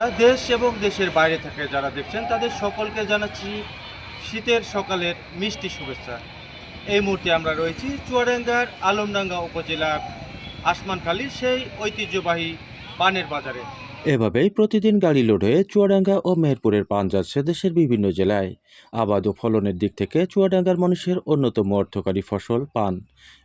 দেশ এবং দেশের বাইরে থেকে যারা দেখছেন, তাদের সকলকে জানাচ্ছি শীতের সকালের মিষ্টি শুভেচ্ছা। এই মুহূর্তে আমরা রয়েছি চুয়াডাঙ্গার আলমডাঙ্গা উপজেলার আসমানখালী সেই ঐতিহ্যবাহী পানের বাজারে। এভাবেই প্রতিদিন গাড়ি লোড হয়ে চুয়াডাঙ্গা ও মেহেরপুরের পান যাচ্ছে দেশের বিভিন্ন জেলায়। আবাদ ও ফলনের দিক থেকে চুয়াডাঙ্গার মানুষের অন্যতম অর্থকারী ফসল পান।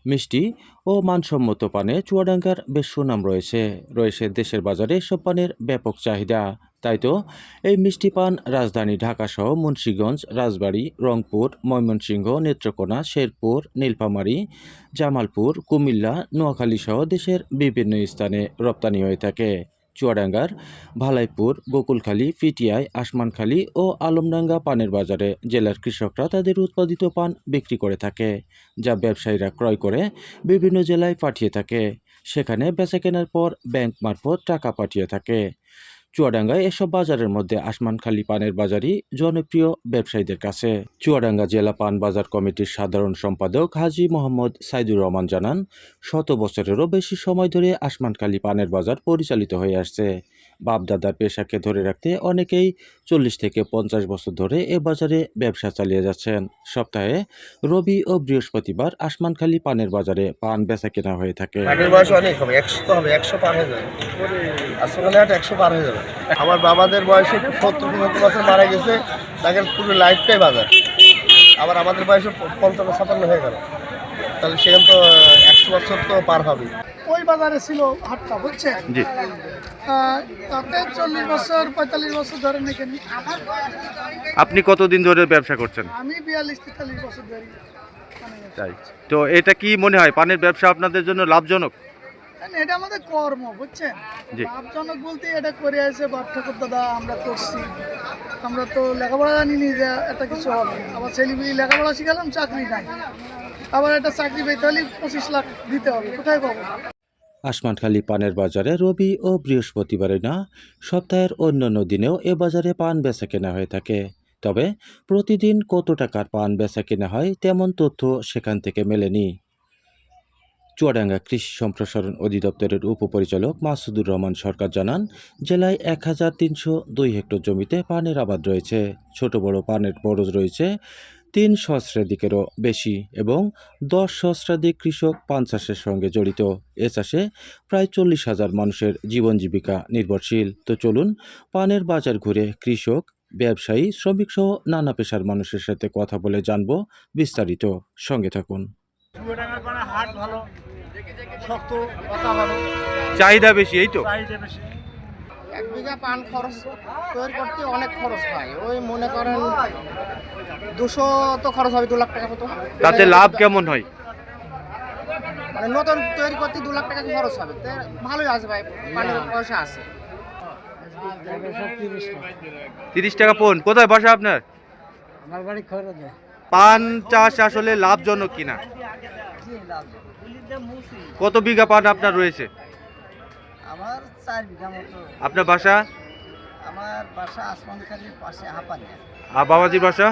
মিষ্টি ও মানসম্মত পানে চুয়াডাঙ্গার বেশ সুনাম রয়েছে। রয়েছে দেশের বাজারে এসব পানের ব্যাপক চাহিদা। তাই তো, এই মিষ্টি পান রাজধানী ঢাকাসহ মুন্সীগঞ্জ, রাজবাড়ী, রংপুর, ময়মনসিংহ, নেত্রকোনা, শেরপুর, নীলফামারী, জামালপুর, কুমিল্লা নোয়াখালী সহ দেশের বিভিন্ন স্থানে রপ্তানি হয়ে থাকে। চুয়াডাঙ্গার ভালাইপুর, গোকুলখালী, পিটিআই, আসমানখালী ও আলমডাঙ্গা পানের বাজারে জেলার কৃষকরা তাদের উৎপাদিত পান বিক্রি করে থাকে, যা ব্যবসায়ীরা ক্রয় করে বিভিন্ন জেলায় পাঠিয়ে থাকে। সেখানে বেচা কেনার পর ব্যাংক মারফত টাকা পাঠিয়ে থাকে। চুয়াডাঙ্গায় এসব বাজারের মধ্যে আসমানখালী পানের বাজারই জনপ্রিয় ব্যবসায়ীদের কাছে। চুয়াডাঙ্গা জেলা পান বাজার কমিটির সাধারণ সম্পাদক হাজি মোহাম্মদ সাইদুর রহমান জানান, শত বছরেরও বেশি সময় ধরে আসমানখালী পানের বাজার পরিচালিত হয়ে আসছে। বাপদাদার পেশাকে ধরে রাখতে অনেকেই চল্লিশ থেকে পঞ্চাশ বছর ধরে এ বাজারে ব্যবসা চালিয়ে যাচ্ছেন। সপ্তাহে রবি ও বৃহস্পতিবার আসমানখালী পানের বাজারে পান বেচা কেনা হয়ে থাকে। একশো পার হয়ে যাবে। একশো পার হয়ে যাবে। আমার বাবাদের বয়সে সত্তর পঁচাত্তর বছর মারা গেছে তাকে পুরো লাইফটাই বাজার। আবার আমাদের বয়সে পঞ্চান্ন ছাপান্ন হয়ে গেল। তাহলে সেখানে তো একশো বছর তো পার হবে ওই বাজারে ছিল হাটটা আহ, তাতে চল্লিশ বছর পঁয়তাল্লিশ বছর ধরে এখানে আপনি কতদিন ধরে ব্যবসা করছেন? আমি বিয়াল্লিশ তেতাল্লিশ বছর ধরে মানে তাই। তো এটা কি মনে হয় পানের ব্যবসা আপনাদের জন্য লাভজনক? কারণ এটা আমাদের কর্ম বুঝছেন। লাভজনক বলতে এটা করে আছে বাপ ঠাকুর দাদা আমরা করছি। আমরা তো লেখাপড়া জানিনি যে এটা কিছু হবে। আবার ছেলে মেয়ে লেখাপড়া শিখালাম চাকরি নাই। আবার একটা চাকরি পঁচিশ লাখ দিতে হবে, কোথায় পাবো? আসমানখালী পানের বাজারে রবি ও বৃহস্পতিবারে না, সপ্তাহের অন্যান্য দিনেও এ বাজারে পান বেচা কেনা হয়ে থাকে। তবে প্রতিদিন কত টাকার পান বেচা কেনা হয় তেমন তথ্য সেখান থেকে মেলেনি। চুয়াডাঙ্গা কৃষি সম্প্রসারণ অধিদপ্তরের উপপরিচালক মাসুদুর রহমান সরকার জানান, জেলায় এক হাজার তিনশো দুই হেক্টর জমিতে পানের আবাদ রয়েছে। ছোট বড় পানের বরজ রয়েছে তিন সহস্রাধিকেরও বেশি এবং দশ সহস্রাধিক কৃষক পান চাষের সঙ্গে জড়িত। এ চাষে প্রায় চল্লিশ হাজার মানুষের জীবন জীবিকা নির্ভরশীল। তো চলুন পানের বাজার ঘুরে কৃষক ব্যবসায়ী শ্রমিক সহ নানা পেশার মানুষের সাথে কথা বলে জানব বিস্তারিত। সঙ্গে থাকুন। চাহিদা বেশি এই তো? চাহিদা বেশি। এক বিঘা পান খরচ তৈরি করতে অনেক খরচ হয়। ওই মনে করেন দুশো তো খরচ হবে দু লাখ টাকা মতো। তাতে লাভ কেমন হয়? মানে নতুন তৈরি করতে দু লাখ টাকা খরচ হবে? ভালোই আছে ভাই পানের পয়সা আছে। তিরিশ টাকা পন কোথায় বাসা আপনার? আমার বাড়ি খরচ পান চাষ আসলে লাভজনক কিনা? কত বিঘা পান আপনার রয়েছে? চার বিঘা মতো। আপনার বাসা? আমার বাসা আসমানখালির পাশে হাঁপানি। আর বাবাজির বাসা?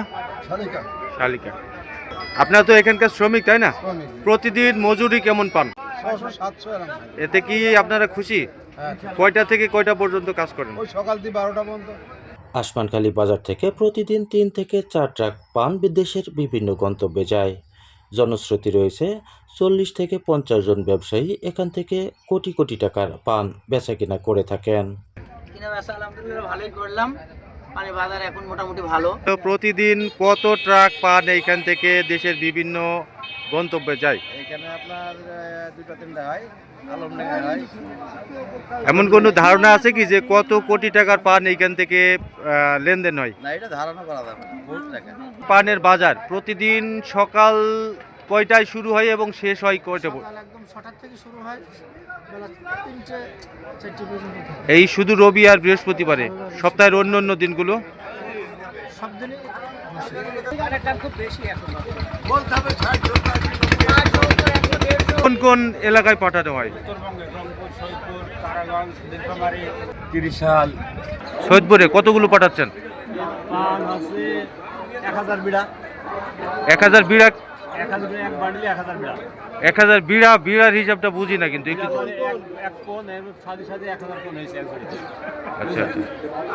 শালিকা। আপনার তো এখানকার শ্রমিক তাই না? প্রতিদিন মজুরি কেমন পান? এতে কি আপনারা খুশি? কয়টা থেকে কয়টা পর্যন্ত কাজ করেন? ওই সকাল দিয়ে বারোটা পর্যন্ত। আসমানখালী বাজার থেকে প্রতিদিন তিন থেকে চার ট্রাক পান বিদেশের বিভিন্ন গন্তব্যে যায়। জনশ্রুতি রয়েছে চল্লিশ থেকে পঞ্চাশ জন ব্যবসায়ী এখান থেকে কোটি কোটি টাকার পান বেচা কিনা করে থাকেন। কিনা বেসা আলহামদুলিল্লাহ ভালোই করলাম মানে বাজার এখন মোটামুটি ভালো। তো প্রতিদিন কত ট্রাক পান এইখান থেকে দেশের বিভিন্ন গন্তব্যে যায় এখানে আপনার দুটো তিনটা হয় এমন কোনো ধারণা আছে কি যে কত কোটি টাকার পান এইখান থেকে লেনদেন হয়? না এটা ধারণা করা যাবে টাকা। পানের বাজার প্রতিদিন সকাল কয়টায় শুরু হয় এবং শেষ হয় কয়টা একদম ছটার থেকে শুরু হয়। এই শুধু রবি আর বৃহস্পতিবারে? সপ্তাহের অন্য অন্য দিনগুলো? সব দিনই কোন কোন এলাকায় পাঠানো হয়? ত্রিশাল। সৈয়দপুরে কতগুলো পাঠাচ্ছেন? এক হাজার বিড়া। এক হাজার বিড়া এক হাজার বিড়া বিড়ার হিসাবটা বুঝি না কিন্তু মানে এক এক কোন এর সাথে সাথে এক হাজার কোন হয়েছে এক ঝুড়িতে আচ্ছা আচ্ছা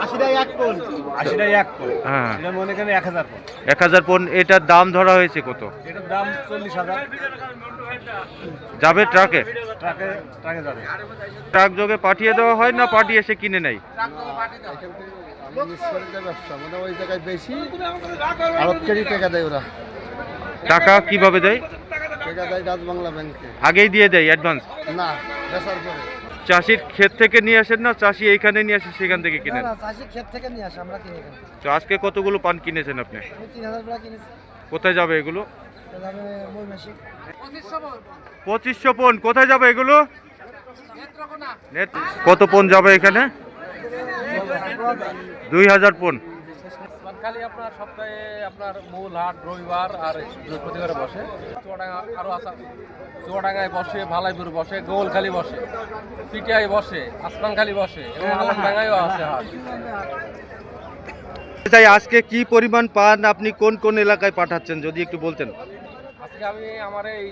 আশিটাই এক কোন আশিটাই এক কোন হ্যাঁ এটা মনে করেন এক হাজার কোন এক হাজার পন এটার দাম ধরা হয়েছে কত দাম যাবে ট্রাকে ট্রাকে ট্রাকে যাবে ট্রাক যোগে পাঠিয়ে দেওয়া হয় না পাঠিয়ে এসে কিনে নেয় ব্যবসা মানে ওই জায়গায় বেশি আরবকেরই টাকা দেয় ওরা টাকা কীভাবে দেয়? টাকা দেয় ব্যাংকে। আগেই দিয়ে দেয় অ্যাডভান্স না পরে। চাষির ক্ষেত থেকে নিয়ে আসেন না চাষি এইখানে নিয়ে আসে সেখান থেকে কিনেন? চাষি ক্ষেত থেকে নিয়ে আসে আমরা কিনে তো আজকে কতগুলো পান কিনেছেন আপনি? কোথায় যাবে এগুলো? যাবে মই মাসি পঁচিশশো পন কোথায় যাবে এগুলো? কত পন যাবে এখানে? দুই হাজার পন। খালি আপনার সপ্তাহে আপনার মূল হাট রবিবার আর বৃহস্পতিবারে বসে। চুয়াডাঙ্গা আরও আসা চুয়াডাঙ্গায় বসে, ভালাইপুর বসে গোলখালি বসে, পিটিআই বসে, আসমানখালি বসে, এবং আছে হাট। তাই আজকে কি পরিমাণ পান আপনি, কোন কোন এলাকায় পাঠাচ্ছেন, যদি একটু বলতেন। আজকে আমি আমার এই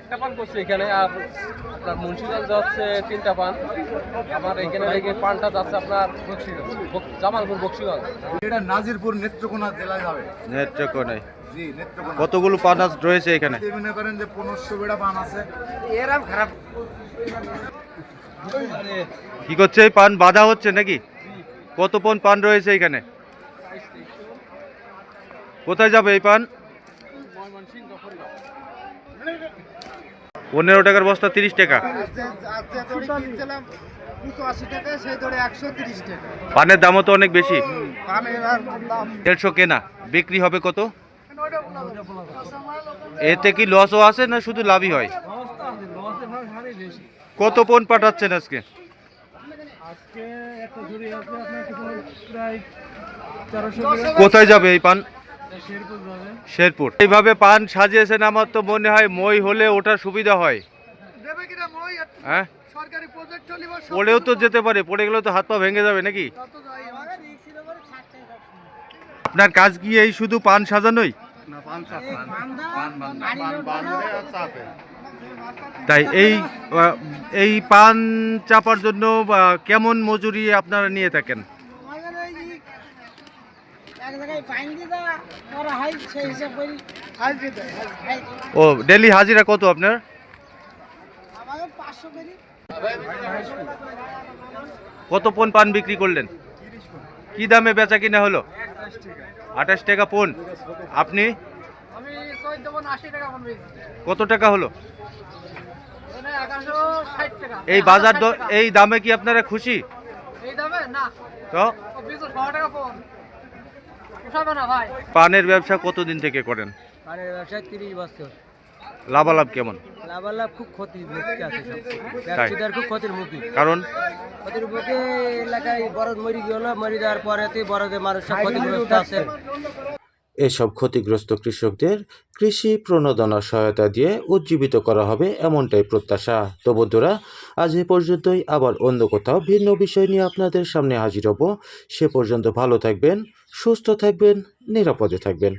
একটা পান করছি এখানে আর আপনার মুন্সিগঞ্জ যাচ্ছে তিনটা পান। আমার এখানে এই পানটা যাচ্ছে আপনার জামালপুর বক্সিগঞ্জ। এটা নাজিরপুর নেত্রকোনা জেলায় যাবে। নেত্রকোনায়। জি নেত্রকোনা। কতগুলো পান রয়েছে এখানে? মনে করেন যে পনেরোশো বেড়া পান আছে? এরাম খারাপ। কি করছে? এই পান বাধা হচ্ছে নাকি? কত পন পান রয়েছে এখানে? কোথায় যাবে এই পান? পনেরো টাকার বস্তা তিরিশ টাকা। পানের দামও তো অনেক বেশি। দেড়শো কেনা। বিক্রি হবে কত? এতে কি লসও আছে না শুধু লাভই হয়? কত পণ পাঠাচ্ছেন আজকে? কোথায় যাবে এই পান? শেরপুর এইভাবে পান সাজিয়েছেন আমার তো মনে হয় মই হলে ওঠার সুবিধা হয়। দেবে কিনা মই? হ্যাঁ? পড়েও তো যেতে পারে পড়ে গেলেও তো হাত পা ভেঙে যাবে নাকি। আপনার কাজ কি এই শুধু পান সাজানোই? তাই এই এই পান চাপার জন্য কেমন মজুরি আপনারা নিয়ে থাকেন? এক জায়গায় পাইন দিদা করা সেই হিসাব করি। হাজরি দেয়, ও ডেলি হাজিরা কত আপনার? আমাদের পাঁচশো করি কত পন পান বিক্রি করলেন? কি দামে বেচা কিনা হলো? আঠাশ টাকা পন। আপনি? কত টাকা হলো? এই বাজার দ- এই দামে কি আপনারা খুশি? এই দামে? না। তো ও বিশ ছ টাকা পন পোষাবে না ভাই পানের ব্যবসা কতদিন থেকে করেন? আরে ব্যবসায় তিরিশ বছর। লাভালাভ কেমন? লাভালাভ খুব ক্ষতির মুখে আছে ব্যবসাদার খুব ক্ষতির মুখে। কারণ? ক্ষতির মুখে এলাকায় বড় মরি গেল মরি যাওয়ার পরে বড়দের মানুষ সব ক্ষতিগ্রস্ত আছে। এসব ক্ষতিগ্রস্ত কৃষকদের কৃষি প্রণোদনা সহায়তা দিয়ে উজ্জীবিত করা হবে এমনটাই প্রত্যাশা। তো বন্ধুরা আজ এ পর্যন্তই। আবার অন্য কোথাও ভিন্ন বিষয় নিয়ে আপনাদের সামনে হাজির হব। সে পর্যন্ত ভালো থাকবেন। সুস্থ থাকবেন নিরাপদে থাকবেন।